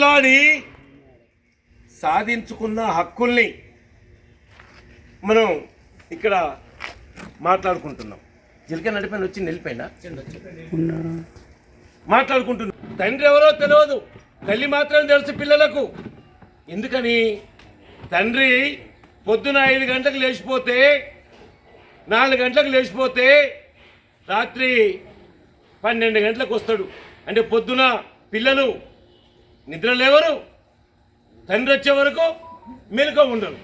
కొట్లాడి సాధించుకున్న హక్కుల్ని మనం ఇక్కడ మాట్లాడుకుంటున్నాం. జిలక నడిపైన వచ్చి నిలిపోయినా మాట్లాడుకుంటున్నాం. తండ్రి ఎవరో తెలియదు. తల్లి మాత్రం తెలుసు పిల్లలకు. ఎందుకని? తండ్రి పొద్దున ఐదు గంటలకు లేచిపోతే నాలుగు గంటలకు లేచిపోతే రాత్రి పన్నెండు గంటలకు వస్తాడు. అంటే పొద్దున పిల్లలు నిద్ర లేవరు తండ్రి వచ్చే వరకు మెలుక ఉండరు.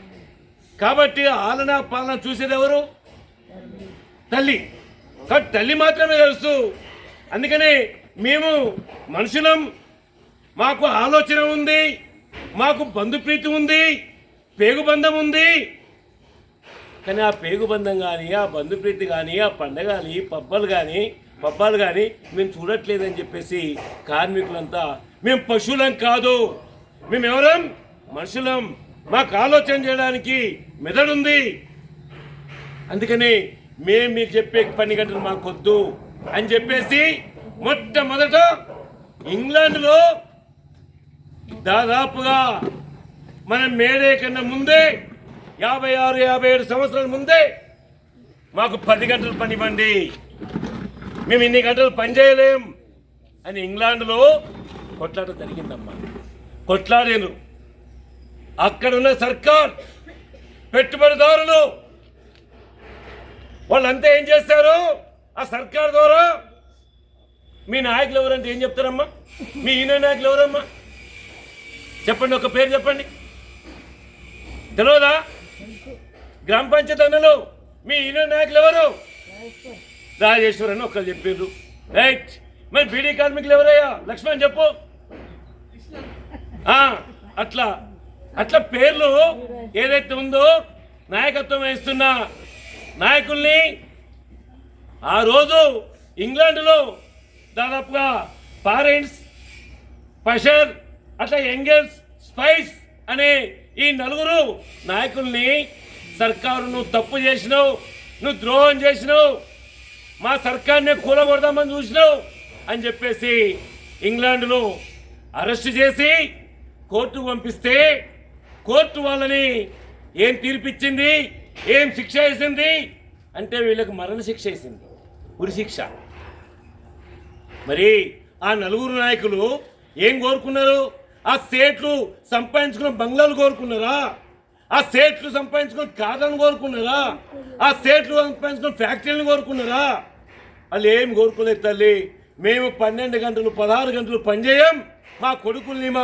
కాబట్టి ఆలన పాలన చూసేది ఎవరు తల్లి. కాబట్టి తల్లి మాత్రమే తెలుసు. అందుకని మేము మనుషులం. మాకు ఆలోచన ఉంది. మాకు బంధుప్రీతి ఉంది. పేగుబంధం ఉంది. కానీ ఆ పేగుబంధం కానీ ఆ బంధుప్రీతి కానీ ఆ పండగ కానీ పబ్బలు కానీ పబ్బాలు కానీ మేము చూడట్లేదని చెప్పేసి కార్మికులంతా మేము పశువులం కాదు. మేము ఎవరం మనుషులం. మాకు ఆలోచన చేయడానికి మెదడుంది. అందుకని మేము మీరు చెప్పే పని గంటలు మాకొద్దు అని చెప్పేసి మొట్టమొదట ఇంగ్లాండ్లో దాదాపుగా మనం మేడే కన్నా ముందే యాభై ఆరు యాభై ఏడు సంవత్సరాల ముందే మాకు పది గంటలు పనివ్వండి. మేము ఇన్ని గంటలు పనిచేయలేం అని ఇంగ్లాండ్లో కొట్లాట జరిగిందమ్మా. కొట్లాడాను అక్కడున్న సర్కార్ పెట్టుబడిదారులు వాళ్ళంతా ఏం చేస్తారు? ఆ సర్కార్ ద్వారా మీ నాయకులు ఎవరంటే ఏం చెప్తారమ్మా? మీ ఈయన నాయకులు ఎవరమ్మా? చెప్పండి ఒక పేరు చెప్పండి. తెలియదా గ్రామ పంచాయతీ అన్నలు మీ ఈయన నాయకులు ఎవరు? రాజేశ్వర్ అని ఒకరు చెప్పారు రైట్ మరి బీడీ కార్మికులు ఎవరయ్యా? లక్ష్మణ్ చెప్పు. అట్లా అట్లా పేర్లు ఏదైతే ఉందో నాయకత్వం వహిస్తున్న నాయకుల్ని ఆ రోజు ఇంగ్లాండ్లో దాదాపుగా పారెంట్స్ పషర్ అట్లా యంగర్స్ స్పైస్ అనే ఈ నలుగురు నాయకుల్ని సర్కారు నువ్వు తప్పు చేసినావు నువ్వు ద్రోహం చేసినావు మా సర్కార్నే కూలగొడదామని చూసినావు అని చెప్పేసి ఇంగ్లాండ్లో అరెస్ట్ చేసి కోర్టు పంపిస్తే కోర్టు వాళ్ళని ఏం తీర్పిచ్చింది? ఏం శిక్ష వేసింది? అంటే వీళ్ళకి మరణ శిక్ష వేసింది. ఉరి శిక్ష. మరి ఆ నలుగురు నాయకులు ఏం కోరుకున్నారు? ఆ సేట్లు సంపాదించుకున్న బంగ్లాలు కోరుకున్నారా? ఆ సేట్లు సంపాదించుకొని కార్లను కోరుకున్నారా? ఆ సేట్లు సంపాదించుకొని ఫ్యాక్టరీలను కోరుకున్నారా? వాళ్ళు ఏం కోరుకోలేదు తల్లి. మేము పన్నెండు గంటలు పదహారు గంటలు పనిచేయం మా కొడుకుల్ని మా